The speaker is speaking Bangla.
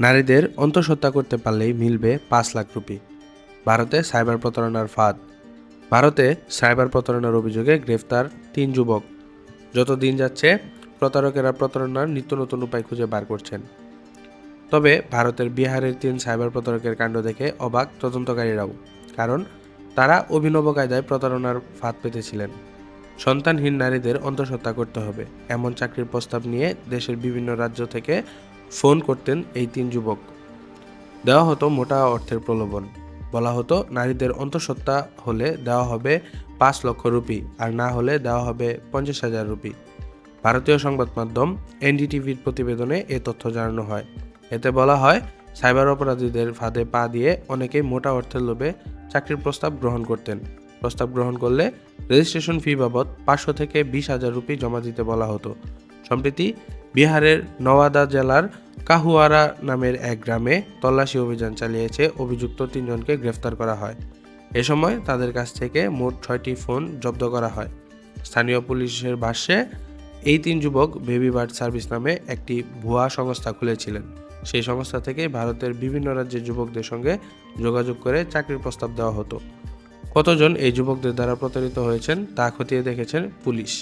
নারীদের অন্তঃসত্ত্বা করতে পারলেই মিলবে পাঁচ লাখ রুপি। ভারতে সাইবার প্রতারণার ফাঁদ। ভারতে সাইবার প্রতারণার অভিযোগে গ্রেফতার তিন যুবক। যত দিন যাচ্ছে, প্রতারকেরা প্রতারণার নিত্য নতুন উপায় খুঁজে বার করছেন। তবে ভারতের বিহারের তিন সাইবার প্রতারকের কাণ্ড দেখে অবাক তদন্তকারীরাও, কারণ তারা অভিনব কায়দায় প্রতারণার ফাঁদ পেতেছিলেন। সন্তানহীন নারীদের অন্তঃসত্ত্বা করতে হবে। এমন চাকরির প্রস্তাব নিয়ে দেশের বিভিন্ন রাজ্য থেকে ফোন করতেন এই তিন যুবক। দেওয়া হতো মোটা অর্থের প্রলোভন। বলা হতো, নারীদের অন্তঃসত্ত্বা হলে দেওয়া হবে পাঁচ লক্ষ রুপি আর না হলে দেওয়া হবে পঞ্চাশ হাজার রুপি। ভারতীয় সংবাদ মাধ্যম এনডিটিভির প্রতিবেদনে এ তথ্য জানানো হয়। এতে বলা হয়, সাইবার অপরাধীদের ফাঁদে পা দিয়ে অনেকেই মোটা অর্থের লোভে চাকরির প্রস্তাব গ্রহণ করতেন। প্রস্তাব গ্রহণ করলে রেজিস্ট্রেশন ফি বাবদ পাঁচশো থেকে বিশ হাজার রুপি জমা দিতে বলা হতো। সম্প্রতি বিহারের নওয়াদা জেলার কাহুয়ারা নামের এক গ্রামে তল্লাশি অভিযান চালিয়েছে অভিযুক্ত তিনজনকে গ্রেফতার করা হয়। এ সময় তাদের কাছ থেকে মোট ছয়টি ফোন জব্দ করা হয়। স্থানীয় পুলিশের ভাষ্যে, এই তিন যুবক বেবি বার্ড সার্ভিস নামে একটি ভুয়া সংস্থা খুলেছিলেন। সেই সংস্থা থেকে ভারতের বিভিন্ন রাজ্যের যুবকদের সঙ্গে যোগাযোগ করে চাকরির প্রস্তাব দেওয়া হতো। কতজন এই যুবকদের দ্বারা প্রতারিত হয়েছেন তা খতিয়ে দেখেছেন পুলিশ।